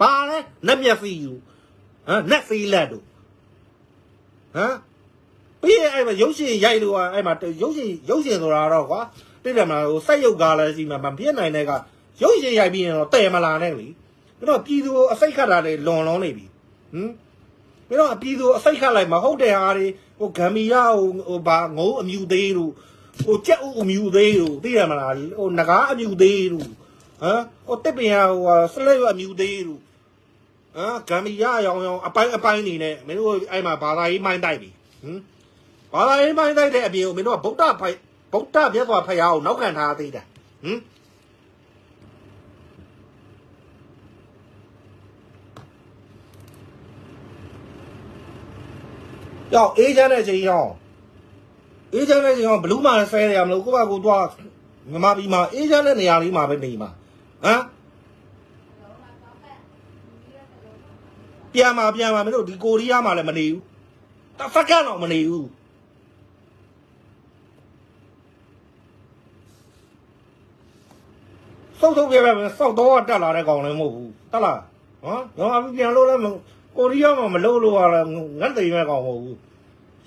ဘာလဲနက်မျက်စီယူဟမ်နက်စီလက်တို့ဟမ်ပြီးရင်အဲ့မှာရုပ်ရှင်ရိုက်လို့ကအဲ့မှာရုပ်ရှင်ရုပ်ရှင်ဆိုတာတော့ကွာတိတယ်မလားဟိုစိုက်ရုပ်ကားလည်းရှိမှာမဖြစ်နိုင်တဲ့ကရုပ်ရှင်ရိုက်ပြီးရင်တော့တဲ့မလာနဲ့လေပြီးတော့ပြည်သူကိုအစိတ်ခတ်တာတွေလွန်လွန်နေပြီဟမ်ပြီးတော့ပြည်သူကိုအစိတ်ခတ်လိုက်မဟုတ်တဲ့ဟာတွေဟိုဂမ်ဘီယာဟိုဟိုဘာငိုးအမြူသေးတို့ဟိုကြက်ဥအမြူသေးတို့သိရမလားဟိုငကားအမြူသေးတို့ဟမ်ဟိုတစ်ပင်ဟာဟိုဆလဲရအမြူသေးတို့ ဟမ်ဂမ်ဘီယာရောင်ရောင်အပိုင်းအပိုင်းနေနဲ့မင်းတို့အဲ့မှာဘာသာရေးမိုင်းတိုက်ပြီဟမ်ဘာသာရေးမိုင်းတိုက်တဲ့အပြင်ကိုမင်းတို့ကဗုဒ္ဓဖိုက်ဗုဒ္ဓမြတ်စွာဘုရားကိုနောက်ခံထားသေးတာဟမ်ကြောက်အေးချမ်းတဲ့ချိန်ရောက်အေးချမ်းတဲ့ချိန်ရောက်ဘလူးမာဆဲရမလို့ကိုယ့်ဘာကိုယ်တော့မြမပြီးမှာအေးချမ်းတဲ့နေရာလေးမှာပဲနေမှာဟမ် ပြန်มาပြန်มาမင်းတို့ဒီကိုရီးယားမှာလည်းမနေဘူးတစ်စက္ကန့်တော့မနေဘူး စောက်ထုတ်ပြပဲစောက်တော့တက်လာတဲ့ကောင်လည်းမဟုတ်ဘူးတက်လားဟမ်ရောအပြန်လို့လည်းကိုရီးယားမှာမလို့လို့ရလဲငတ်သိမ်းမဲ့ကောင်မဟုတ်ဘူး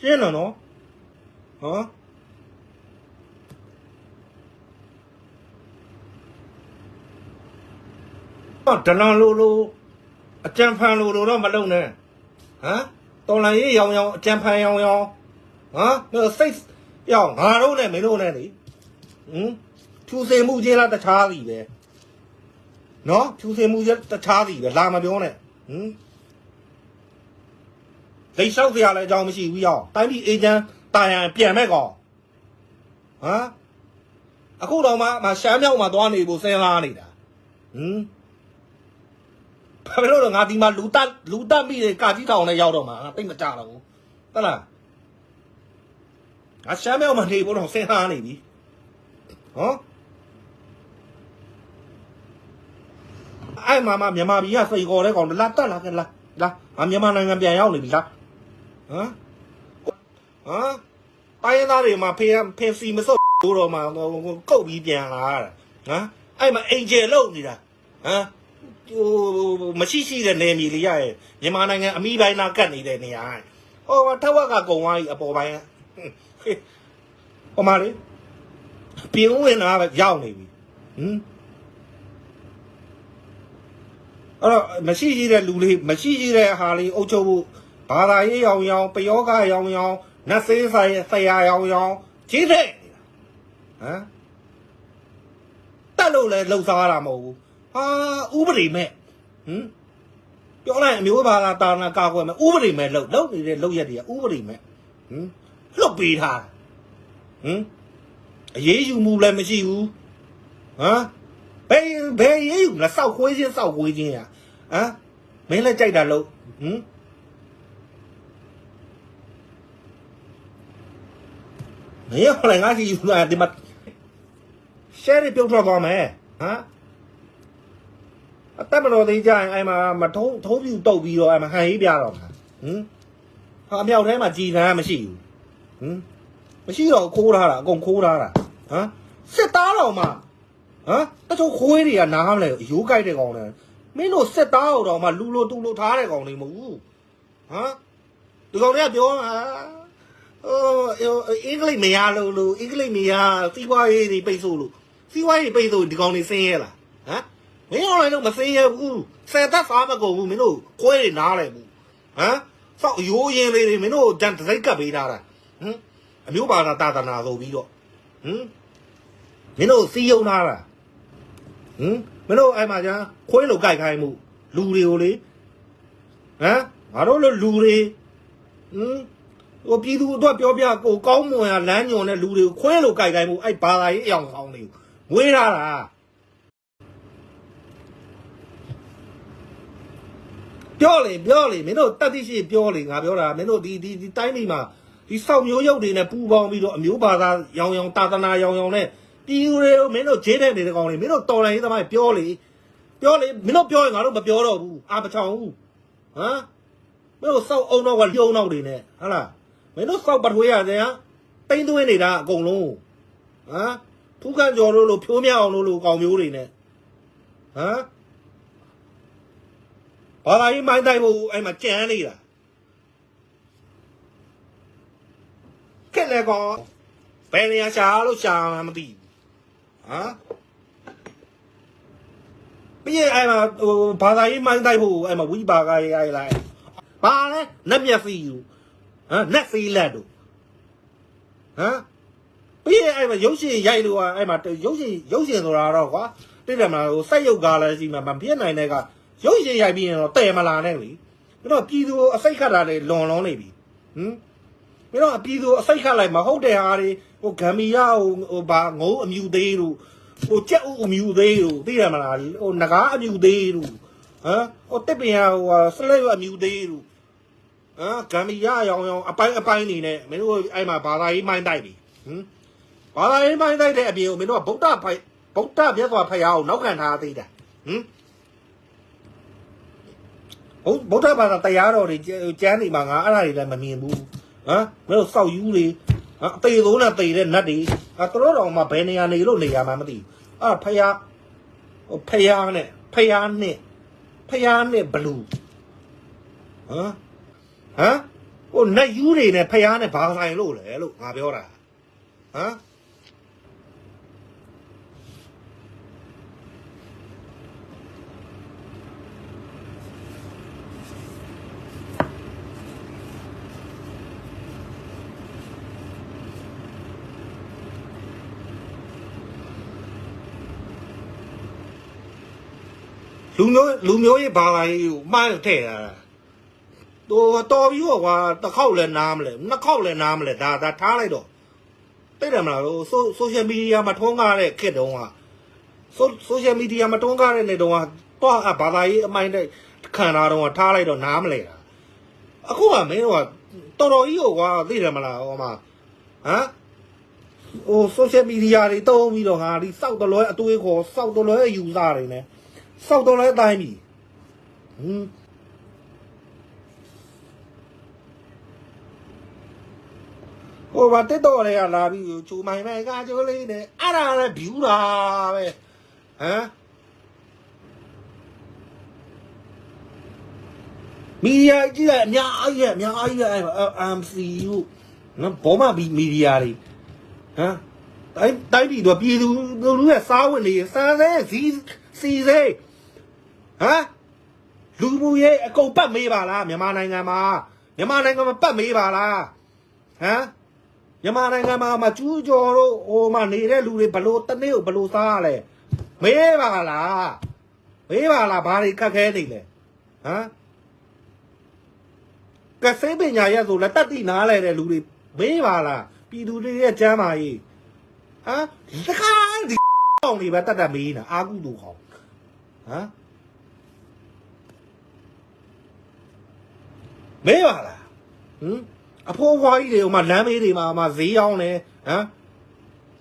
ရှင်းတယ်နော်ဟမ်တော့ဒလန်လိုလို အကြံဖန်လိုလိုတော့မလုံနဲ့ဟမ်တော်လန်ရေးရောင်ရောင်အကြံဖန်ရောင်ရောင်ဟမ်စိတ်ရောင်ငါတို့နဲ့မင်းတို့နဲ့လေဟမ်ဖြူစင်မှုချင်းလားတခြားစီပဲနော်ဖြူစင်မှုချင်းတခြားစီပဲလာမပြောနဲ့ဟမ်လိတ်လျှောက်စရာလည်းအကြောင်းမရှိဘူးရောတိုင်းပြည်အေဂျင့်တာယံပြန်မဲ့ကောင်ဟမ်အခုတော့မှမရှမ်းမြောက်မှာသွားနေဖို့စဉ်းစားနေတာဟမ် ဘာလို့လဲငါဒီမှာလူတက်လူတက်မိတဲ့ကာကြီးထောင်နဲ့ရောက်တော့မှာငါသိမကြတော့ဘူးဟုတ်လားငါရှမ်းမြောက်မှာနေဖို့တော့စဉ်းစားနေပြီဟောအဲ့မှာမှမြန်မာပြည်ကစိတ်ခေါ်တဲ့ကောင်လာတက်လာကလာလာငါမြန်မာနိုင်ငံပြန်ရောက်နေပြီလားဟမ်ဟမ်တိုင်းရင်းသားတွေမှာဖေးဖေးစီမစုပ်တော့မှကုတ်ပြီးပြန်လာတာဟမ်အဲ့မှာအင်ဂျယ်လုံနေတာဟမ်ဟို မရှိရှိတဲ့နေမြေလေးရရဲ့မြန်မာနိုင်ငံအမိပိုင်းနာကတ်နေတဲ့နေရာဟိုထက်ဝက်ကကုံသွားပြီအပေါ်ပိုင်းဟိုမှာလေပြင်းဝင်လာပဲရောက်နေပြီဟမ်အဲ့တော့မရှိရှိတဲ့လူလေးမရှိရှိတဲ့ဟာလေးအုပ်ချုပ်ဖို့ဘာသာရေးရောင်ရောင်ပယောဂရောင်ရောင်နတ်သေးဆိုင်ဆရာရောင်ရောင်ကြီးတဲ့နေတာဟမ်တက်လို့လဲလှုပ်ရှားတာမဟုတ်ဘူး ဟာဥပဒေမဲ့ဟမ်ပြောလိုက်အမျိုးဘာသာတာနာကာကွယ်မဲ့ဥပဒေမဲ့လှုပ်လှုပ်နေတဲ့လှုပ်ရက်တွေကဥပဒေမဲ့ဟမ်လှုပ်ပေးထားဟမ်အရေးယူမှုလည်းမရှိဘူးဟမ်ဘယ်ဘယ်ရေးယူလားစောက်ခွေးချင်းစောက်ခွေးချင်းရဟမ်မင်းလည်းကြိုက်တာလို့ဟမ်မင်းဟောလည်းငါစီယူလာဒီမှာရှယ်ရီပြုတ်ထွက်သွားမယ်ဟမ် အတက်မတော်သေးကြရင်အဲ့မှာမထုံးထုံးပြူတုတ်ပြီးတော့အဲ့မှာဟန်ရေးပြတော့မှာဟမ်ဟာအမြောက်ထဲမှာကြည်သန်းမရှိဘူးဟမ်မရှိတော့ခိုးထားတာအကုန်ခိုးထားတာဟမ်စစ်သားတော်မှာဟမ်တချို့ခွေးတွေကနားမလဲအယိုးကြိုက်တဲ့ကောင်တွေမင်းတို့စစ်သားတော်မှလူလိုတူလိုထားတဲ့ကောင်တွေမဟုတ်ဘူးဟမ်ဒီကောင်တွေကပြောမှာဟိုအင်္ဂလိပ်မရလို့လို့အင်္ဂလိပ်မရစီးပွားရေးတွေပိတ်ဆို့လို့စီးပွားရေးပိတ်ဆို့ဒီကောင်တွေဆင်းရဲလားဟမ် မင်းအောင်လည်းတော့မဆင်းရဲဘူးဆယ်သက်စားမကုန်ဘူးမင်းတို့ခွေးတွေနားလဲဘူးဟမ်စောက်အယိုးရင်လေးတွေမင်းတို့တန်တစိတ်ကပ်ပေးထားတာဟမ်အမျိုးဘာသာတာသနာဆိုပြီးတော့ဟမ်မင်းတို့စီးယုံထားတာဟင်မင်းတို့အဲ့မှာကြာခွေးလိုကြိုက်ခိုင်းမှုလူတွေကိုလေဟမ်ငါတို့လိုလူတွေဟင်ဟိုပြည်သူအတွက်ပြောပြကိုကောင်းမွန်ရလမ်းညွန်တဲ့လူတွေကိုခွေးလိုကြိုက်ခိုင်းမှုအဲ့ဘာသာရေးအယောင်ဆောင်တွေကိုမွေးထားတာ ပြောလေပြောလေမင်းတို့တက်တိရှိပြောလေငါပြောတာမင်းတို့ဒီဒီဒီတိုင်းပြည်မှာဒီစောက်မျိုးရုပ်တွေနဲ့ပူပေါင်းပြီးတော့အမျိုးဘာသာရောင်ရောင်တာသနာရောင်ရောင်နဲ့ပြည်သူတွေကိုမင်းတို့ဂျေးတဲ့နေတဲ့ကောင်တွေမင်းတို့တော်လိုင်းရေးသမားပြောလေပြောလေမင်းတို့ပြောရင်ငါတို့မပြောတော့ဘူးအာမချောင်ဘူးဟမ်မင်းတို့စောက်အုံတော့ကပြုံးတော့တွေနဲ့ဟဟလားမင်းတို့စောက်ပထွေးရတယ်ဟာတိမ့်သွင်းနေတာအကုန်လုံးဟမ်ဖူးခန့်ကျော်လို့လို့ဖြိုးမြအောင်လို့လို့ကောင်မျိုးတွေနဲ့ဟမ် ဘာသာရေးမိုင်းတိုက်ဖို့အဲ့မှာကြံနေတာခက်လေကောဘယ်နေရာရှာလို့ရှာမှမသိဘူးဟမ်ပြီးရင်အဲ့မှာဟိုဘာသာရေးမိုင်းတိုက်ဖို့အဲ့မှာဝိပါကရေးအဲ့လိုက်ဘာလဲနက်မျက်စီယူဟမ်နက်စီလက်တို့ဟမ်ပြီးရင်အဲ့မှာရုပ်ရှင်ရိုက်လို့ကအဲ့မှာရုပ်ရှင်ရုပ်ရှင်ဆိုတာတော့ကွာတိတယ်မလားဟိုစိုက်ရုပ်ကားလည်းရှိမှာမဖြစ်နိုင်တဲ့က ရုပ်ရှင်ရိုက်ပြီးရင်တော့တဲ့မလာနဲ့လေပြီးတော့ပြည်သူကိုအစိတ်ခတ်တာတွေလွန်လွန်နေပြီဟမ်ပြီးတော့ပြည်သူကိုအစိတ်ခတ်လိုက်မဟုတ်တဲ့ဟာတွေဟိုဂမ်ဘီယာဟိုဟိုဘာငိုးအမြူသေးတို့ဟိုကြက်ဥအမြူသေးတို့သိတယ်မလားဟိုငကားအမြူသေးတို့ဟမ်ဟိုတစ်ပင်ဟာဟိုဆလဲအမြူသေးတို့ဟမ်ဂမ်ဘီယာရောင်ရောင်အပိုင်းအပိုင်းနေနဲ့မင်းတို့အဲ့မှာဘာသာရေးမိုင်းတိုက်ပြီဟမ်ဘာသာရေးမိုင်းတိုက်တဲ့အပြင်ကိုမင်းတို့ကဗုဒ္ဓဖိုက်ဗုဒ္ဓမြတ်စွာဘုရားကိုနောက်ခံထားသေးတာဟမ်ဟုတ် ဗုဒ္ဓဘာသာတရားတော်တွေကျမ်းနေမှာငါအဲ့ဒါတွေလည်းမမြင်ဘူးဟမ်မင်းတို့စောက်ယူတွေဟမ်အသေးသုံးနဲ့သေတဲ့နတ်တွေအဲသူတို့တော်မှဘယ်နေရာနေလို့နေရမှာမသိဘူးအဲ့ဖယားဟိုဖယားနဲ့ဖယားနဲ့ဖယားနဲ့ဘလူးဟမ်ဟမ်ဟိုနတ်ယူတွေနဲ့ဖယားနဲ့ဘာဆိုင်လို့လဲလို့ငါပြောတာဟမ် လူမျိုးလူမျိုးရေးဘာသာရေးကိုမှားထည့်တာတော့တော်ပြီးတော့ကွာတစ်ခေါက်လည်းနားမလဲနှစ်ခေါက်လည်းနားမလဲဒါဒါထားလိုက်တော့သိတယ်မလားလို့ဆိုရှယ်မီဒီယာမှာထွန်းကားတဲ့ခေတ်တုန်းကဆိုဆိုရှယ်မီဒီယာမှာထွန်းကားတဲ့နေတုန်းကတော့ဘာသာရေးအမိုင်းတဲ့ခံတာတော့ထားလိုက်တော့နားမလဲတာအခုကမင်းတို့ကတော်တော်ကြီးကိုကွာသိတယ်မလားဟောမှာဟမ်ဟိုဆိုရှယ်မီဒီယာတွေတုံးပြီးတော့ဟာဒီစောက်တလွဲအတွေးခေါ်စောက်တလွဲယူစားတွေ ਨੇ စောက်တော့လဲတိုင်းပြီဟွန်းဟိုဘာတက်တော့လဲကလာပြီးချူမိုင်မဲကကျိုးလေးနဲ့အဲ့ဒါလည်း view တာပဲဟမ်မီဒီယာကြီးကအများကြီးရဲ့အများကြီးရဲ့အဲ့ MCU နော်ဘောမမီဒီယာတွေဟမ်တိုင်းတိုင်းပြည်တော့ပြည်သူလူရဲ့စားဝင်နေစားစဲစီစီစဲ ဟမ်လူမှုရေးအကုန်ပတ်မေးပါလားမြန်မာနိုင်ငံမှာမြန်မာနိုင်ငံမှာပတ်မေးပါလားဟမ်မြန်မာနိုင်ငံမှာမကျူးကျော်တို့ဟိုမှာနေတဲ့လူတွေဘလို့တနေ့ကိုဘလို့စားရလဲမေးပါလားမေးပါလားဘာတွေခက်ခဲနေလဲဟမ်ကစေးပညာရက်ဆိုလက်တက်တိနားလဲတဲ့လူတွေမေးပါလားပြည်သူတွေရဲ့ကျမ်းမာရေးဟမ်ဒီခါဒီအောင်တွေပဲတက်တက်မေးနေတာအာကုတူခေါင်ဟမ် မဲပါလားဟမ်အဖိုးဖွားကြီးတွေဟိုမှာလမ်းမေးတွေမှာဟိုမှာဈေးရောင်းနေဟမ်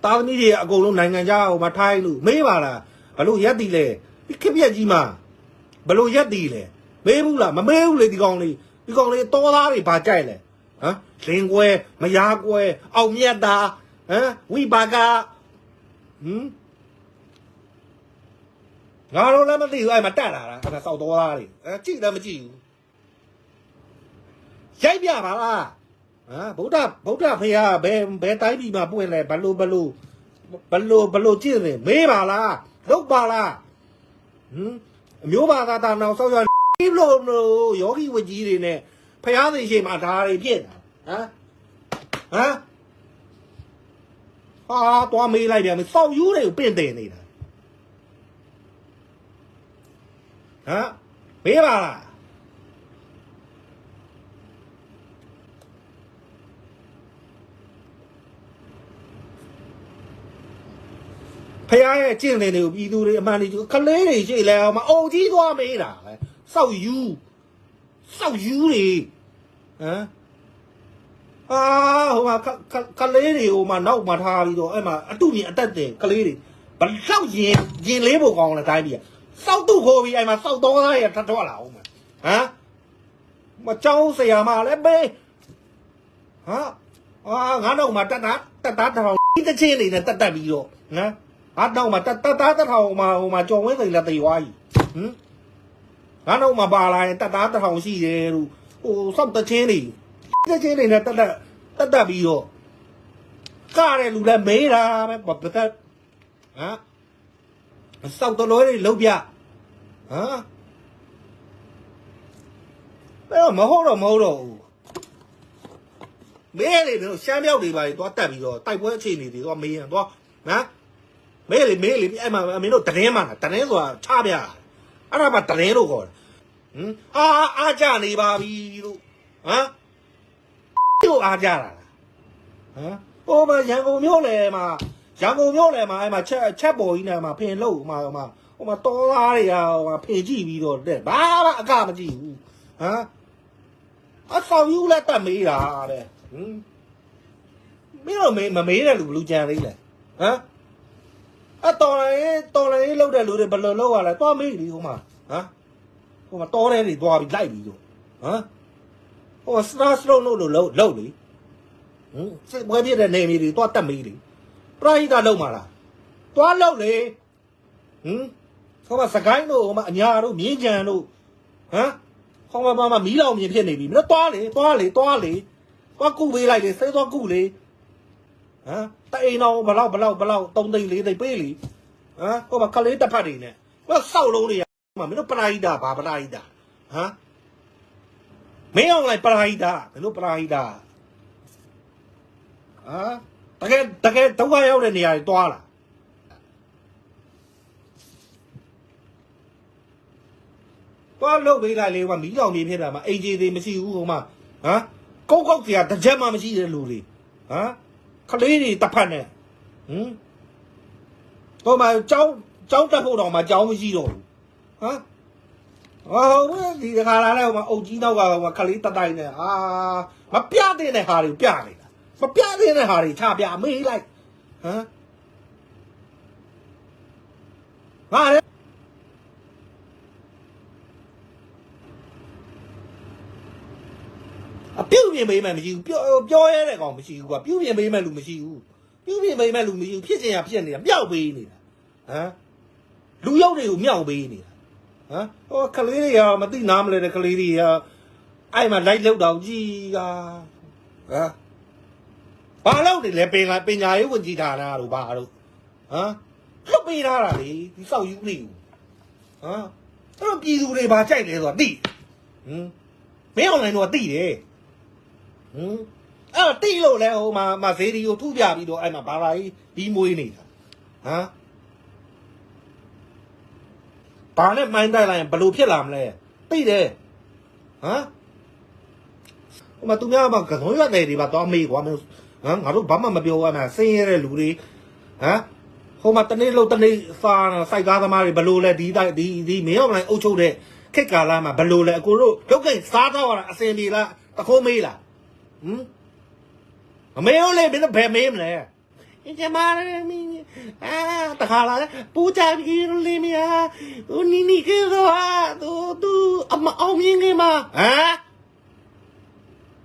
သားသမီးတွေအကုန်လုံးနိုင်ငံခြားဟိုမှာထိုင်းလို့မေးပါလားဘလို့ရက်တီလဲဒီခက်ပြက်ကြီးမှာဘလို့ရက်တီလဲမေးဘူးလားမမေးဘူးလေဒီကောင်လေးဒီကောင်လေးတောသားတွေဘာကြိုက်လဲဟမ်လင်းကွဲမယားကွဲအောင်မြတ်တာဟမ်ဝိပါကဟမ်ငါတို့လည်းမသိဘူးအဲ့မှာတက်လာတာအဲ့ဒါစောက်တော်သားတွေအဲကြည့်လည်းမကြည့်ဘူး ရိုက်ပြပါလားဟမ်ဗုဒ္ဓဗုဒ္ဓဖေဟာဘယ်ဘယ်တိုင်းပြည်မှာပွင့်လဲဘလို့ဘလို့ဘလို့ဘလို့ကြည့်နေမေးပါလားလုတ်ပါလားဟမ်အမျိုးဘာသာတာနောက်ဆောက်ရဒီလိုလို့ယောဂီဝကြီးတွေနဲ့ဖះသိရှိမှဒါတွေဖြစ်တာဟမ်ဟမ်ဟာတော့မေးလိုက်ပြန်စောက်ယူးတွေကိုပင့်တယ်နေတာဟမ်မေးပါလား ဖះရဲ့ကျင့်တယ်တွေကိုပြည်သူတွေအမှန်တည်းကလေးတွေရှိလဲအောင်မအုံကြီးသွားမေးတာပဲစောက်ယူစောက်ယူတွေဟမ်အာဟိုမှာကလေးတွေဟိုမှာနောက်မှာထားပြီးတော့အဲ့မှာအတုမြင်အတက်တယ်ကလေးတွေဘလောက်ရင်ရင်လေးဖို့ကောင်းလဲတိုင်းပြည်စောက်တုခိုးပြီးအဲ့မှာစောက်တော်သားရထထွက်လာအောင်ဟမ်မကြောင်းဆရာမလည်းဘေးဟာအာငါတော့မှတက်တာတက်တာတောင်ဒီတစ်ချင်းနေနဲ့တက်တက်ပြီးတော့ဟမ် ငါတော့မှတတသားတစ်ထောင်မှဟိုမှာကြော်ဝင်းစိန်လက်သေးွားကြီးဟမ်ငါတော့မပါလာရင်တက်သားတစ်ထောင်ရှိတယ်လို့ဟိုစောက်တချင်းတွေတချင်းတွေနဲ့တက်တက်တက်တက်ပြီးတော့ကားတဲ့လူလည်းမေးတာပဲဘာတက်ဟမ်စောက်တလွဲတွေလုံးပြဟမ်ဘယ်တော့မဟုတ်တော့မဟုတ်တော့ဘူးမဲလေတို့ရှမ်းမြောက်တွေပါလေသွားတက်ပြီးတော့တိုက်ပွဲအခြေအနေတွေသွားမေးရင်သွားဟ မ်မဲလေမဲလေအဲ့မှာမင်းတို့တရင်မှာတရင်ဆိုတာချပြအဲ့ဒါမှတရင်လို့ခေါ်တယ်ဟမ်အာအားကြနေပါပြီလို့ဟမ်တို့အားကြတာလားဟမ်ဟိုမှာရန်ကုန်မြို့လေမှာရန်ကုန်မြို့လေမှာအဲ့မှာချက်ချက်ပေါ်ကြီးနေမှာဖင်လို့မှာဟိုမှာဟိုမှာတော်သားတွေကဟိုမှာဖင်ကြည့်ပြီးတော့တဲ့ဘာမှအကမကြည့်ဘူးဟမ်အဆောင်ယူလက်တက်မေးတာတဲ့ဟမ်မင်းတို့မေးမမေးတဲ့လူဘလူကြံလေးလေဟမ် အတော်လေးတော်လေးလောက်တဲ့လူတွေဘယ်လိုလောက်ရလဲသွားမေးလीဟိုမှာဟမ်ဟိုမှာတော်တဲ့တွေသွားပြီးလိုက်ပြီးတော့ဟမ်ဟိုစတာစလုံးလို့လို့လောက်လောက်လေဟမ်စစ်ပွဲပြတဲ့နေမီတွေသွားတက်မေးလေပရိဟိတလောက်မှာလားသွားလောက်လေဟမ်ဟိုမှာစကိုင်းတို့ဟိုမှာအညာတို့မြင်းကြံတို့ဟမ်ဟောမှာပါမှာမီးလောင်မြင်ဖြစ်နေပြီမင်းသွားလေသွားလေသွားလေသွားကုပေးလိုက်လေစိတ်သွားကုလေ ဟမ်တအိမ်တော်ဘလောက်ဘလောက်ဘလောက်3သိန်း4သိန်းပေးလေဟမ်ဟိုမှာခလေးတစ်ဖက်တွေနဲ့ဟိုစောက်လုံးတွေမှာမင်းတို့ပရာဟိတဘာပရာဟိတဟမ်မင်းအောင်လိုက်ပရာဟိတမင်းတို့ပရာဟိတဟမ်တကယ်တကယ်ဒုက္ခရောက်တဲ့နေရာတွေတွားလာတွားလုတ်ပေးလိုက်လေကမီးလောင်နေဖြစ်တာမှာအိမ်ကြီးတွေမရှိဘူးဟိုမှာဟမ်ကုတ်ကုတ်စရာတစ်ချက်မှမရှိတဲ့လူတွေဟမ် ခလေးတွေတစ်ဖက်နဲ့ဟမ်ဟိုမှာကြောင်းကြောင်းတက်ဖို့တော့မှကြောင်းမရှိတော့ဘူးဟမ်ဟောဒီတခါလာလဲဟိုမှာအုတ်ကြီးနောက်ကဟိုမှာခလေးတက်တိုင်းနဲ့အာမပြတဲ့ဟာတွေပြနေတာမပြတဲ့ဟာတွေချပြမေးလိုက်ဟမ်ငါလည်း ပြုတ်ပြင်ပေးမယ်မရှိဘူးပြောပြောရဲတဲ့ကောင်မရှိဘူးကွာပြုတ်ပြင်ပေးမယ်လူမရှိဘူးပြုတ်ပြင်ပေးမယ်လူမရှိဘူးဖြစ်ချင်ရဖြစ်နေတာမြောက်ပေးနေတာဟမ်လူရောက်တွေကိုမြောက်ပေးနေတာဟမ်ဟိုကလေးတွေကမသိနားမလဲတဲ့ကလေးတွေကအဲ့မှာလိုက်လောက်တော့ကြည်ကဟမ်ဘာလို့နေလဲပင်လာပညာရေးဝန်ကြီးဌာနတို့ဘာတို့ဟမ်လွတ်ပေးထားတာလေဒီစောက်ယူနေဘူးဟမ်အဲ့တော့ပြည်သူတွေဘာကြိုက်လဲဆိုတာသိဟမ်မင်းအွန်လိုင်းတော့သိတယ် ဟမ်အဲ့တော့တိလို့လဲဟိုမှာမဈေးဒီကိုထုပြပြီးတော့အဲ့မှာဘာသာကြီးဒီမွေးနေတာဟမ်ဘာနဲ့မိုင်းတိုက်လိုက်ရင်ဘလို့ဖြစ်လာမလဲသိတယ်ဟမ်ဟိုမှာသူများကကစုံရွက်တယ်တွေပါတော့မေးကွာမင်းဟမ်ငါတို့ဘာမှမပြောရမှာဆင်းရဲတဲ့လူတွေဟမ်ဟိုမှာတနေ့လို့တနေ့စာစိုက်ကားသမားတွေဘလို့လဲဒီတိုက်ဒီဒီမင်းအောင်လိုက်အုပ်ချုပ်တဲ့ခေတ်ကာလမှာဘလို့လဲအကိုတို့ဒုက္ခိစားတော့ရတာအစင်ဒီလားတခိုးမေးလား ဟမ်အမေရောလေဘယ်နဲ့ဘယ်မေးမလဲအင်ဂျမာမင်းအာတခါလာပူချာပြီးလေမယာဦးနီနီကေတော့သူသူအမအောင်မြင်နေမှာဟမ်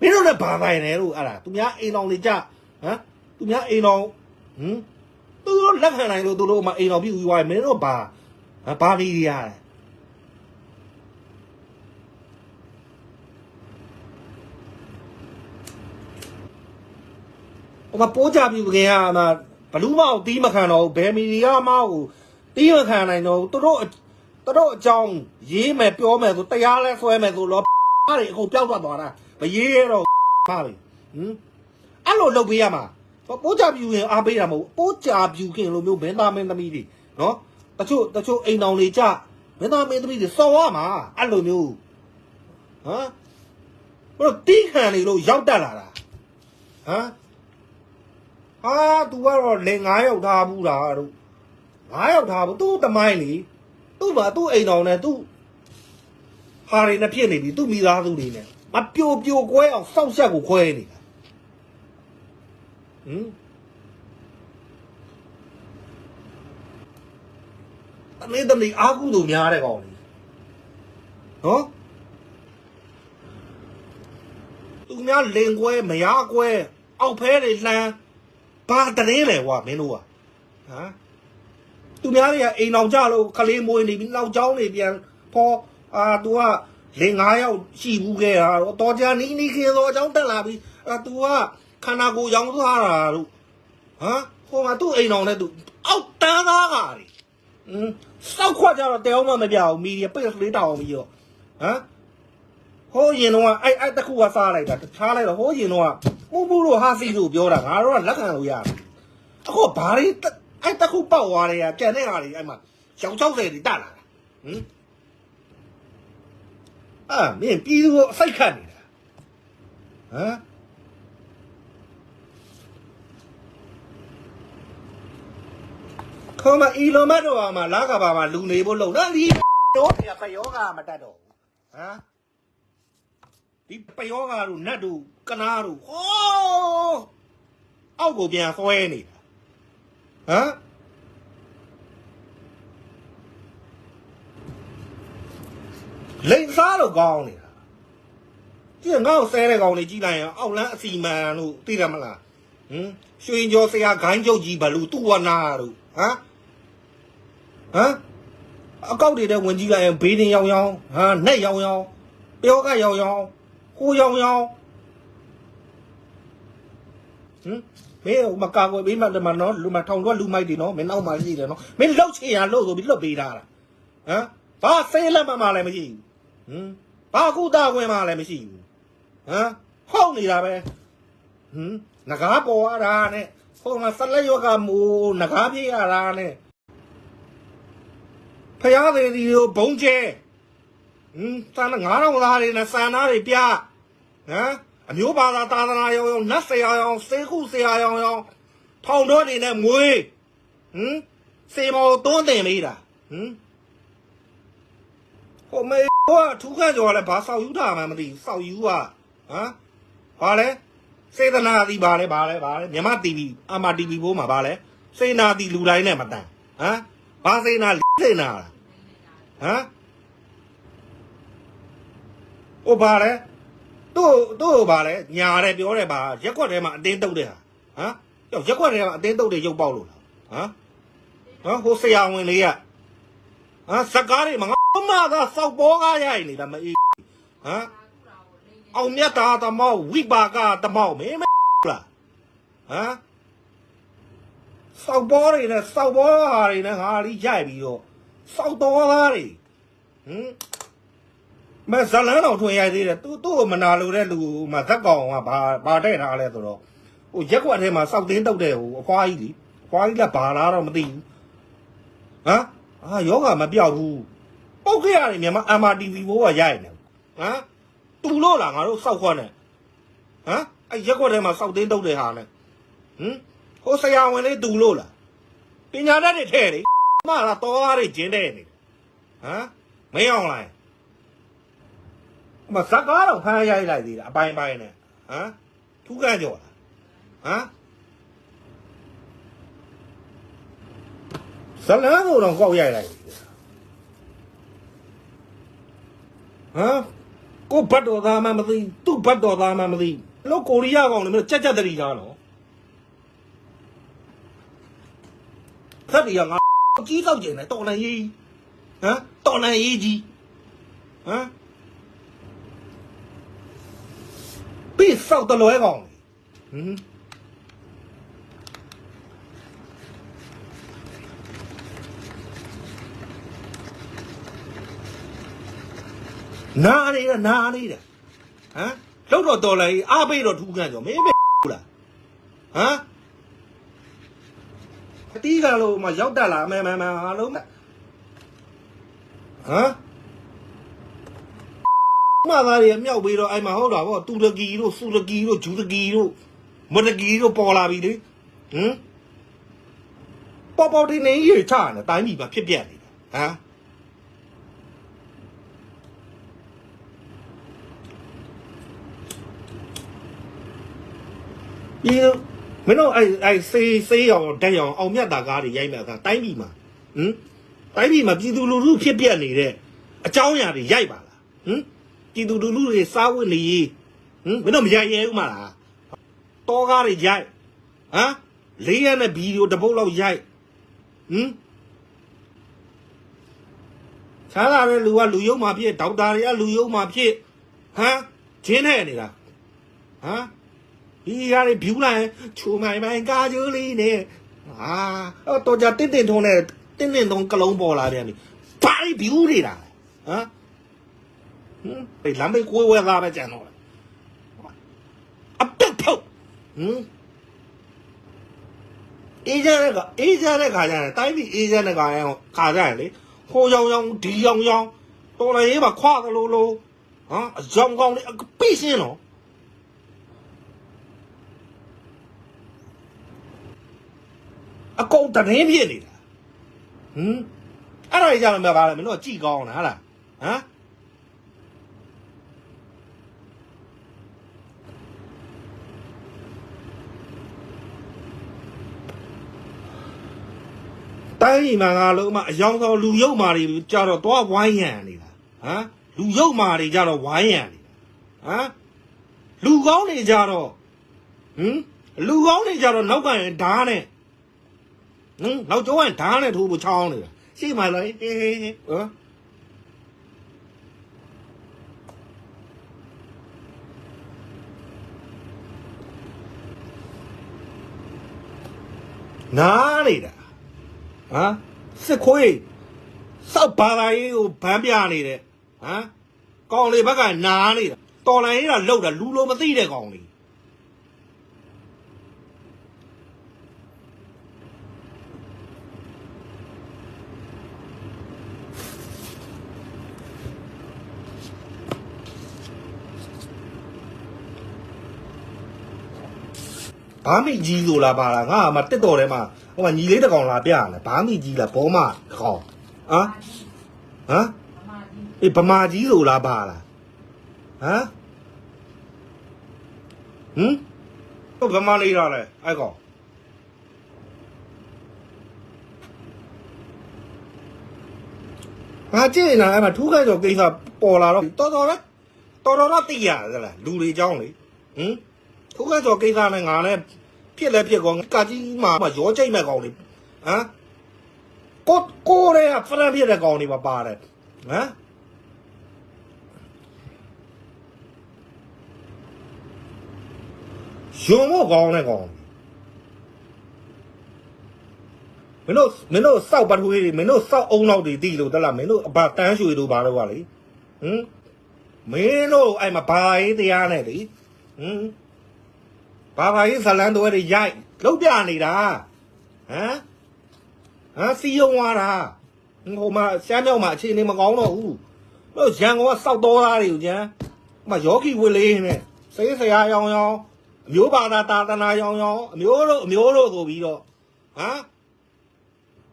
မင်းတို့လည်းဘာပိုင်လဲလို့အဲ့ဒါသူများအိမ်တော်နေကြဟမ်သူများအိမ်တော်ဟမ်သူတို့လက်ခံနိုင်လို့သူတို့မှအိမ်တော်ပြီးဦးရွာမင်းတို့ဘာဘာနေရလဲ ဟိုမှာပိုးကြပြီခင်ဗျာမှာဘလူးမောက်တီးမခံတော့ဘူးဘယ်မီဒီယာမောက်ကိုတီးမခံနိုင်တော့ဘူးသူတို့သူတို့အကြောင်းရေးမယ်ပြောမယ်ဆိုတရားလဲဆွဲမယ်ဆိုတော့အားတွေအကုန်ပျောက်သွားသွားတာမရေးရတော့ပါလေဟမ်အဲ့လိုလုပ်ပေးရမှာပိုးကြပြီခင်အားပေးတာမဟုတ်ပိုးကြပြီခင်လိုမျိုးဘင်းသားမင်းသမီးတွေနော်တချို့တချို့အိမ်တော်တွေကြမင်းသားမင်းသမီးတွေစော်ရမှာအဲ့လိုမျိုးဟမ်ဘယ်တော့တီးခံနေလို့ရောက်တက်လာတာဟမ် ဟာ तू ကတော့လေ9ယောက်ထားဘူးလားတို့9ယောက်ထားဘူးသူ့တမိုင်းလေသူ့မှာသူ့အိမ်တော်နဲ့သူ့ဟာတွေနဲ့ဖြစ်နေပြီသူ့မိသားစုတွေနဲ့မပြိုပြိုကွဲအောင်စောက်ဆက်ကိုခွဲနေတာဟမ်အမေတမီအာကုသူများတဲ့ကောင်လေနော်သူများလင်ကွဲမရကွဲအောက်ဖဲတွေလှမ်း ဘာတရင်လဲကွာမင်းတို့ကဟမ်သူများတွေကအိမ်အောင်ကြလို့ကလေးမွေးနေပြီးလောက်ချောင်းနေပြန်ပေါ်အာ तू ကလေ9ယောက်ရှိဘူးခဲ့တာတော့တော်ကြာနီးနီးခင်းသောအကြောင်းတက်လာပြီးအဲ तू ကခန္ဓာကိုယ်ရောင်သွားတာတို့ဟမ်ဟိုမှာသူ့အိမ်အောင်နဲ့သူအောက်တန်းသားကားတွေဟင်းစောက်ခွကြတော့တဲအောင်မှမပြဘူးမီဒီယာပိတ်လေးတောင်းအောင်ပြီးတော့ဟမ်ဟိုရင်တော့အဲ့အဲ့တခုကစားလိုက်တာထားလိုက်တော့ဟိုရင်တော့ မူဘူးလို့ဟာစီလို့ပြောတာငါတို့ကလက်ခံလို့ရတယ်အခုကဘာတွေအဲ့တခုပေါက်သွားတယ်ကကြံတဲ့ဟာတွေအဲ့မှာရောင်60တွေတက်လာတာဟမ်အာမင်းပြည်သူကိုအစိတ်ခတ်နေတာဟမ်ခေါမအီလိုမတ်တော့မှာလာကဘာမှာလူနေဖို့လုံနော်ဒီတော့ပြပယောဂမတတ်တော့ဘူးဟမ် ဒီပယောဂတို့နတ်တို့ကနာတို့ဟောအောက်ကိုပြန်ဆွဲနေတာဟမ်လိန်စားတော့ကောင်းနေတာကြည့်ငါ့ကိုဆဲတဲ့ကောင်လေးကြည့်လိုက်ရင်အောက်လန်းအစီမံလို့သိတယ်မလားဟမ်ရွှေကျော်ဆရာဂိုင်းကျုပ်ကြီးဘလူသူဝနာတို့ဟမ်ဟမ်အကောက်တွေတဲ့ဝင်ကြည့်လိုက်ရင်ဘေးတင်ရောင်ရောင်ဟာနဲ့ရောင်ရောင်ပြောကရောင်ရောင် ဟိုရောင်ရောင်ဟမ်မင်းမကာကွယ်ပေးမှတမနော်လူမထောင်တော့လူမိုက်တွေနော်မင်းနောက်မှရှိတယ်နော်မင်းလှုပ်ချင်ရလှုပ်ဆိုပြီးလှုပ်ပေးတာလားဟမ်ဘာဆေးလက်မမလည်းမရှိဘူးဟမ်ဘာကုသခွင့်မလည်းမရှိဘူးဟမ်ဟုတ်နေတာပဲဟမ်ငကားပေါ်ရတာနဲ့ဟိုမှာဆက်လက်ယောဂမူငကားပြေးရတာနဲ့ဖယားသေးဒီကိုဘုံကျဲ ဟမ်တန်9000သားတွေနဲ့စံသားတွေပြဟမ်အမျိုးဘာသာသာသနာရောင်ရောင်နတ်ဆရာရောင်စေခုဆရာရောင်ရောင်ထောင်တော်တွေနဲ့မွေးဟမ်စေမောတွန်းတင်လေးတာဟမ်ဟိုမေဟိုကထူးခန့်ကျော်ကလည်းဘာဆောက်ယူတာမှမသိဘူးဆောက်ယူကဟမ်ဘာလဲစေတနာသည်ဘာလဲဘာလဲဘာလဲမြမ TV အမ TV ဘိုးမှာဘာလဲစေနာသည်လူတိုင်းနဲ့မတန်ဟမ်ဘာစေနာစေနာလားဟမ် ဟိုဘာလဲသူ့သူ့ဘာလဲညာတယ်ပြောတယ်ဘာရက်ွက်ထဲမှာအတင်းတုတ်တဲ့ဟာဟမ်ရောက်ရက်ွက်ထဲမှာအတင်းတုတ်တဲ့ရုပ်ပေါက်လို့လားဟမ်ဟမ်ဟိုဆရာဝန်လေးကဟမ်စကားတွေမငါမသာစောက်ပေါ်ကားရိုက်နေတာမအေးဟမ်အောင်မြတ်တာတမောက်ဝိပါကတမောက်မင်းမလားဟမ်စောက်ပေါ်တွေနဲ့စောက်ပေါ်ဟာတွေနဲ့ငါလီရိုက်ပြီးတော့စောက်တော်သားတွေဟမ် မဇလန်းတော်ထွင်ရိုက်သေးတယ်သူသူ့ကိုမနာလို့တဲ့လူမဇက်ကောင်ကဘာဘာတဲ့ထားလဲဆိုတော့ဟိုရက်ွက်ထဲမှာစောက်တင်းတုတ်တဲ့ဟိုအဖွားကြီးလीအဖွားကြီးကဘာလားတော့မသိဘူးဟမ်အာယောဂမပြောက်ဘူးပုတ်ခဲ့ရတယ်မြန်မာ MRTV ဘိုးကရိုက်နေဟမ်တူလို့လားငါတို့စောက်ခွက်နဲ့ဟမ်အဲ့ရက်ွက်ထဲမှာစောက်တင်းတုတ်တဲ့ဟာနဲ့ဟမ်ဟိုဆရာဝန်လေးတူလို့လားပညာတတ်တွေထဲ့လေမလားတော်သားတွေကျင်းတဲ့နေဟမ်မင်းအောင်လိုက် မဇက်ကားတော့ဖမ်းရိုက်လိုက်သေးတာအပိုင်းပိုင်းနဲ့ဟမ်ထူးကန်းကြော်လားဟမ်ဇလန်းကိုတော့ကောက်ရိုက်လိုက်သေးတယ်ဟမ်ကိုဘတ်တော်သားမှမသိသူ့ဘတ်တော်သားမှမသိလို့ကိုရီးယားကောင်လည်းမင်းကြက်ကြက်တရီသားနော်ဖက်ဒီကငါကြီးတော့ကျင်တယ်တော်လန်ကြီးဟမ်တော်လန်ကြီးကြီးဟမ် ပြီးစောက်တလွဲကောင်ဟမ်နာရီနာရီတဲ့ဟမ်လောက်တော့တော်လာကြီးအားပေးတော့ထူးခန့်ကြောမင်းမဘူးလားဟမ်အတီးကလို့မရောက်တက်လာအမဲမဲမဲအားလုံးဟမ် မသားတွေမြောက်ပြီးတော့အဲ့မှာဟုတ်တာဗောတူရကီတို့စူရကီတို့ဂျူရကီတို့မရကီတို့ပေါ်လာပြီလေဟမ်ပေါ်ပေါ်ဒီနေကြီးချနေတိုင်းပြည်မှာဖြစ်ပြနေတာဟမ်ဒီမင်းတို့အဲ့အဲ့စေးစေးရောင်တက်ရောင်အောင်မြတ်တာကားတွေရိုက်မဲ့အခါတိုင်းပြည်မှာဟမ်တိုင်းပြည်မှာပြည်သူလူထုဖြစ်ပြနေတဲ့အကြောင်းအရာတွေရိုက်ပါလားဟမ် ပြည်သူလူထုတွေစားဝတ်နေရေးဟမ်မင်းတို့မရိုက်ရဲဘူးမလားတောကားတွေရိုက်ဟမ်လေးရနဲ့ဗီဒီယိုတစ်ပုတ်လောက်ရိုက်ဟမ်ချမ်းသာတဲ့လူကလူယုံမှာဖြစ်ဒေါက်တာတွေကလူယုံမှာဖြစ်ဟမ်ဂျင်းနဲ့နေတာဟမ်ဒီရတွေဖြူလိုက်ချိုမိုင်မိုင်ကာကျိုးလေးနဲ့ဟာအော်တော့ကြတင်းတင်းထုံးနဲ့တင်းတင်းထုံးကလုံးပေါ်လာပြန်ပြီဘာဖြူနေတာဟမ် ဟမ်ဒီလမ်းမေးကိုယ်ဝဲသားပဲကြံတော့အတက်ထုတ်ဟမ်အေးကြတဲ့ကအေးကြတဲ့ခါကျရင်တိုင်းပြည်အေးကြတဲ့ခါကျရင်ခါကျရင်လေဟိုရောင်ရောင်ဒီရောင်ရောင်တော်လည်းရေးပါခွာသလိုလိုဟမ်အကြောင်ကောင်းလေးအပိရှင်းတော့အကုန်တရင်ဖြစ်နေတာဟမ်အဲ့ဒါကြီးကြတော့မပါလားမင်းတို့ကကြည်ကောင်းတာဟာလားဟမ် တိုင်းပြည်မှာငါလုံးမအယောင်ဆောင်လူရုပ်မာတွေကြတော့သွားဝိုင်းရံနေတာဟမ်လူရုပ်မာတွေကြတော့ဝိုင်းရံနေတာဟမ်လူကောင်းတွေကြတော့ဟမ်လူကောင်းတွေကြတော့နောက်ကရင်ဓာတ်နဲ့ဟမ်နောက်ကျောင်းကဓာတ်နဲ့ထိုးဖို့ချောင်းနေတာရှိမှလားဟေးဟေးဟမ်နားနေတာ ဟမ်စစ်ခွေးစောက်ဘာသာရေးကိုဗန်းပြနေတယ်ဟမ်ကောင်လေးဘက်ကနားနေတာတော်လိုင်းရေးတာလောက်တာလူလိုမသိတဲ့ကောင်လေး ဘာမိကြီးလို့လားပါလားငါကမှတက်တော်ထဲမှာဟိုမှာညီလေးတစ်ကောင်လာပြရတယ်ဘာမိကြီးလားဘောမတစ်ကောင်ဟမ်ဟမ်အေးဗမာကြီးလို့လားပါလားဟမ်ဟမ်ဟုတ်ဗမာလေးရလဲအဲ့ကောင်ငါကြည့်နေတာအဲ့မှာထူးခါကျော်ကိစ္စပေါ်လာတော့တော်တော်လဲတော်တော်တော့သိရတယ်လားလူတွေเจ้าလေဟမ် ထူးခါကျော်ကိစ္စနဲ့ငါနဲ့ဖြစ်လဲဖြစ်ကောကာကြီးမှာရောကြိတ်မဲ့ကောင်လေဟမ်ကိုကိုရဲဖရန်ဖြစ်တဲ့ကောင်တွေပါပါတယ်ဟမ်ယုံမို့ကောင်းတဲ့ကောင်မင်းတို့မင်းတို့စောက်ပတ်ထွေးတွေမင်းတို့စောက်အုံနောက်တွေတီးလို့တလားမင်းတို့အဘတန်းရွှေတို့ဘာလို့ကလေဟမ်မင်းတို့အဲ့မှာဘာရေးတရားနဲ့လေဟမ် ဘာဘာရေးဇလန်တော်တွေရိုက်လုံးပြနေတာဟမ်ဟမ်စီယုံသွားတာဟိုမှာရှမ်းမြောက်မှာအခြေအနေမကောင်းတော့ဘူးတို့ရန်ကုန်ကစောက်တော်သားတွေကိုကျန်ဟိုမှာယောဂီဝစ်လေးနဲ့စေးစရာရောင်ရောင်အမျိုးဘာသာတာတနာရောင်ရောင်အမျိုးတို့အမျိုးတို့ဆိုပြီးတော့ဟမ်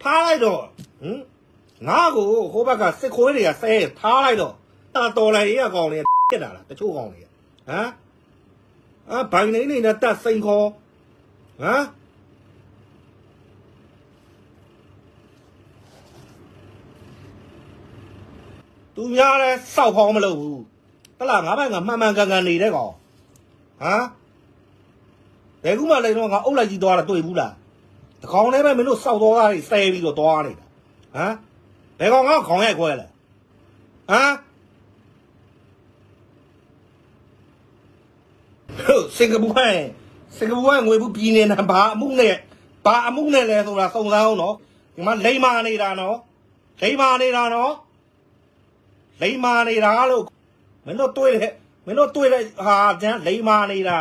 ထားလိုက်တော့ဟမ်ငါ့ကိုဟိုဘက်ကစစ်ခွေးတွေကဆဲထားလိုက်တော့တော်လိုက်ရေးကောင်တွေဖြစ်တာလားတချို့ကောင်တွေကဟမ် အာဘိုင်နေနေနဲ့တတ်စိန်ခေါ်ဟမ်သူများလဲစောက်ဖောင်းမလုပ်ဘူးတလားငါဘက်ကမှန်မှန်ကန်ကန်နေတဲ့ကောင်ဟမ်ဘယ်ကူမှလည်းတော့ငါအုပ်လိုက်ကြီးသွားတာတွေ့ဘူးလားတကောင်လည်းပဲမင်းတို့စောက်သွားတာတွေဆဲပြီးတော့သွားနေတာဟမ်ဘယ်ကောင်ကခေါင်းရိုက်ခွဲလဲဟမ် ဟုတ်စင်ကာပူကစင်ကာပူကငွေဘူးပြည်နေတာဘာအမှုနဲ့ဘာအမှုနဲ့လဲဆိုတာစုံစမ်းအောင်နော်ဒီမှာလိမ္မာနေတာနော်လိမ္မာနေတာနော်လိမ္မာနေတာလို့မင်းတို့တွေးတယ်မင်းတို့တွေးတဲ့ဟာကျန်လိမ္မာနေတာ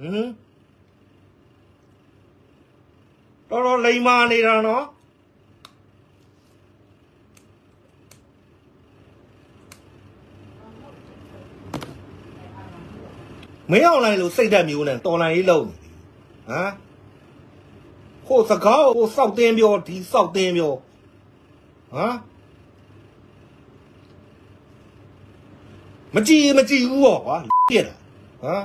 ဟမ်တော်တော်လိမ္မာနေတာနော် မင်းအောင်လိုက်လို့စိတ်ဓာတ်မျိုးနဲ့တော်လန်ရေးလုံးဟမ်ဟိုစကားဟိုစောက်တင်းပြောဒီစောက်တင်းပြောဟမ်မကြည့်မကြည့်ဘူးပေါ့ကွာပြက်တာဟမ်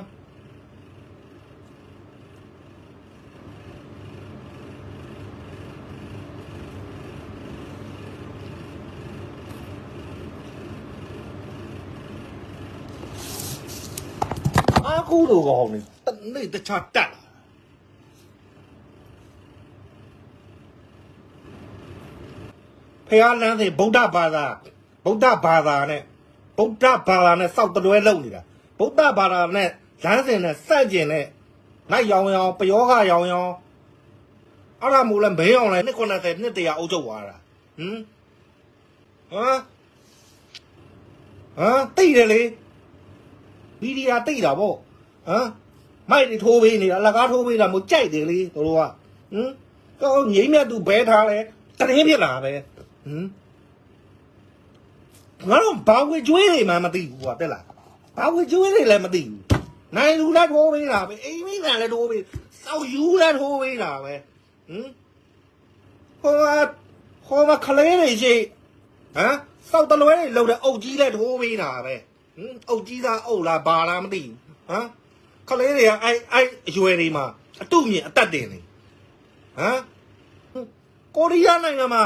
ကူလိုကောင်းနေတနေ့တခြားတက်လာဖះလန်းစေဗုဒ္ဓဘာသာဗုဒ္ဓဘာသာနဲ့ဗုဒ္ဓဘာသာနဲ့စောက်တလွဲလုံနေတာဗုဒ္ဓဘာသာနဲ့လမ်းစဉ်နဲ့စန့်ကျင်နဲ့နိုင်ရောင်ရောင်ပယောဂရောင်ရောင်အဲ့ဒါမို့လဲမင်းအောင်လဲနှစ်90နှစ်တရာအုပ်ချုပ်သွားတာဟမ်ဟမ်ဟမ်တိတ်တယ်လေမီဒီယာတိတ်တာဗော ဟမ်မိုက်တွေထိုးပေးနေတာအလကားထိုးပေးတာမို့ကြိုက်တယ်လေတို့ကဟမ်တော့ငိမ့်မြတ်သူဘဲထားလဲတရင်ဖြစ်လာပဲဟမ်ငါတို့ဘာဝေကျွေးတွေမှမသိဘူးကွာတက်လားဘာဝေကျွေးတွေလည်းမသိဘူးနိုင်လူလည်းထိုးပေးတာပဲအိမ်မိကလည်းထိုးပေးစောက်ယူလည်းထိုးပေးတာပဲဟမ်ဟိုကဟိုကခလေးတွေရှိဟမ်စောက်တလွဲတွေလုံတဲ့အုပ်ကြီးလည်းထိုးပေးတာပဲဟမ်အုပ်ကြီးသားအုပ်လားဘာလားမသိဘူးဟမ် ခလေးတွေကအဲ့အဲ့အရွယ်တွေမှာအတုမြင်အတက်တင်နေဟမ်ကိုရီးယားနိုင်ငံမှာ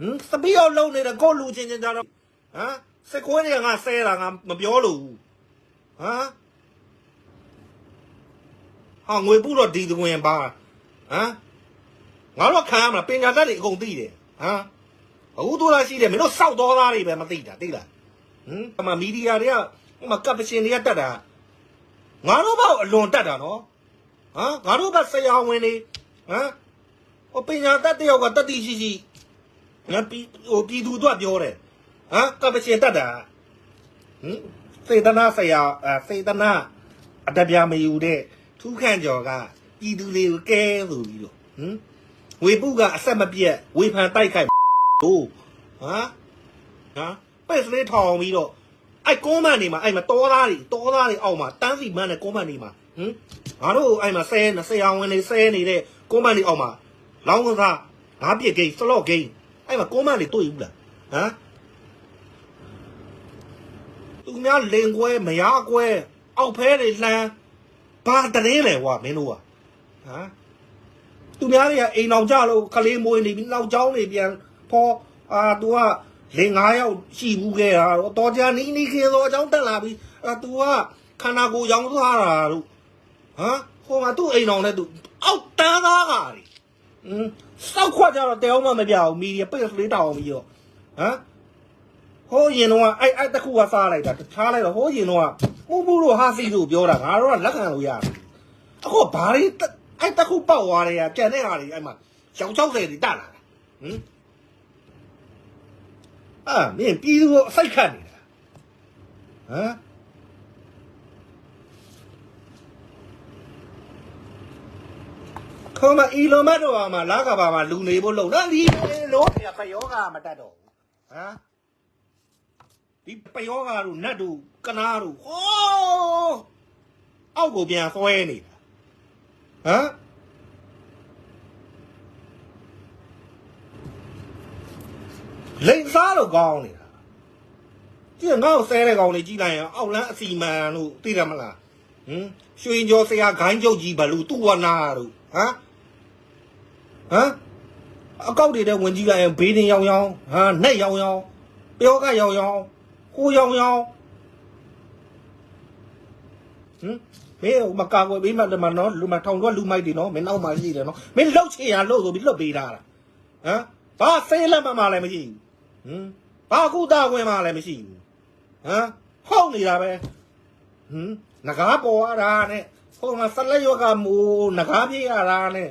ဟမ်စပီးအောင်လုံနေတဲ့ကိုလူချင်းချင်းကြတော့ဟမ်စက်ကွဲတွေကငါဆဲတာငါမပြောလို့ဘူးဟမ်ဟာငွေပုတော့ဒီတကွင်ပါဟမ်ငါတို့ခံရမလားပညာတတ်တွေအကုန်သိတယ်ဟမ်အခုတို့လာရှိတယ်မင်းတို့စောက်တော်သားတွေပဲမသိတာသိလားဟမ်အမမီဒီယာတွေကဟိုမှာကပ်ပရှင်တွေကတက်တာ ငါတို့ဘောက်အလွန်တက်တာနော်ဟမ်ငါတို့ဘက်ဆရာဝန်တွေဟမ်ဟိုပညာတတ်တယောက်ကတတိရှိရှိငါပြည်ဟိုပြည်သူတို့ပြောတယ်ဟမ်ကပရှင်တက်တာဟမ်စေတနာဆရာအဲစေတနာအတပြာမယူတဲ့ထူးခန့်ကျော်ကပြည်သူတွေကိုကဲဆိုပြီးတော့ဟမ်ဝေပုကအဆက်မပြတ်ဝေဖန်တိုက်ခိုက်ဟိုဟမ်ဟာပက်စလေးထောင်ပြီးတော့ အဲ့ကုန်းမန်နေမှာအဲ့မှာတောသားတွေတောသားတွေအောက်မှာတန်းစီမန်းနဲ့ကုန်းမန်နေမှာဟမ်ငါတို့အဲ့မှာဆဲနေဆရာဝန်တွေဆဲနေတဲ့ကုန်းမန်တွေအောက်မှာလောင်းကစားငါးပြစ်ဂိမ်းစလော့ဂိမ်းအဲ့မှာကုန်းမန်တွေတွေ့ဘူးလားဟမ်သူများလင်ကွဲမရကွဲအောက်ဖဲတွေလှမ်းဘာတရင်လဲကွာမင်းတို့ကဟမ်သူများတွေကအိမ်အောင်ကြလို့ခလေးမွေးနေပြီနောက်ကျောင်းနေပြန်ဖော်အာသူက လင်9ယောက်ရှိဘူးခဲ့တာတော့ကြာနီးနီးခေသောအကြောင်းတက်လာပြီအာသူကခန္ဓာကိုယ်ရောင်သွားတာတို့ဟမ်ဟိုမှာသူ့အိမ်အောင်နဲ့သူအောက်တန်းသားကတွေอืมစောက်ခွက်ကြတော့တဲအောင်မှမပြဘူးမီဒီယာပိတ်လေးတောင်ပြီးတော့ဟမ်ဟိုးရင်တော့အဲ့အဲ့တစ်ခုကစားလိုက်တာတခြားလိုက်တော့ဟိုးရင်တော့မူမူတို့ဟာစီတို့ပြောတာငါတို့ကလက်ခံလို့ရတယ်အခုဘာတွေတက်အဲ့တစ်ခုပောက်သွားတယ်ကကြံတဲ့ဟာတွေအဲ့မှာရောင်60တွေတက်လာတာဟင် အာမင်းပြည်သူကိုအစိတ်ခတ်နေတာဟမ်ခေါမအီလိုမတ်တော့မှာလာကဘာမှာလူနေဖို့လုံနော်ဒီလို့ပြပယောဂမတတ်တော့ဘူးဟမ်ဒီပယောဂါတို့နတ်တို့ကနာတို့ဟောအောက်ကိုပြန်ဆွဲနေတာဟမ် လိန်စားတော့ကောင်းနေတာကြည့်ငါ့ကိုဆဲတဲ့ကောင်လေးကြီးလိုက်ရင်အောက်လန်းအစီမံတို့သိတယ်မလားဟင်ရွှေကျော်ဆရာဂိုင်းကျုပ်ကြီးဘလူသူ့ဝနာတို့ဟမ်ဟမ်အကောက်တွေတဲ့ဝင်ကြီးလိုက်ရင်ဘေးတင်ရောင်ရောင်ဟာနဲ့ရောင်ရောင်ပြောကရောင်ရောင်ကိုရောင်ရောင်ဟမ်မင်းမကာကွယ်ပေးမှတမနော်လူမထောင်တော့လူမိုက်တွေနော်မင်းနောက်မှရှိတယ်နော်မင်းလှုပ်ချင်ရလှုပ်ဆိုပြီးလှုပ်ပေးတာလားဟမ်ဘာဆဲလက်မမလည်းမရှိဘူး ဟမ်ဘာကုသဝင်မလည်းမရှိဘူးဟမ်ဟောက်နေတာပဲဟမ်ငကားပေါ်ရတာနဲ့ဟိုမှာဆက်လက်ယောကမူငကားပြေးရတာနဲ့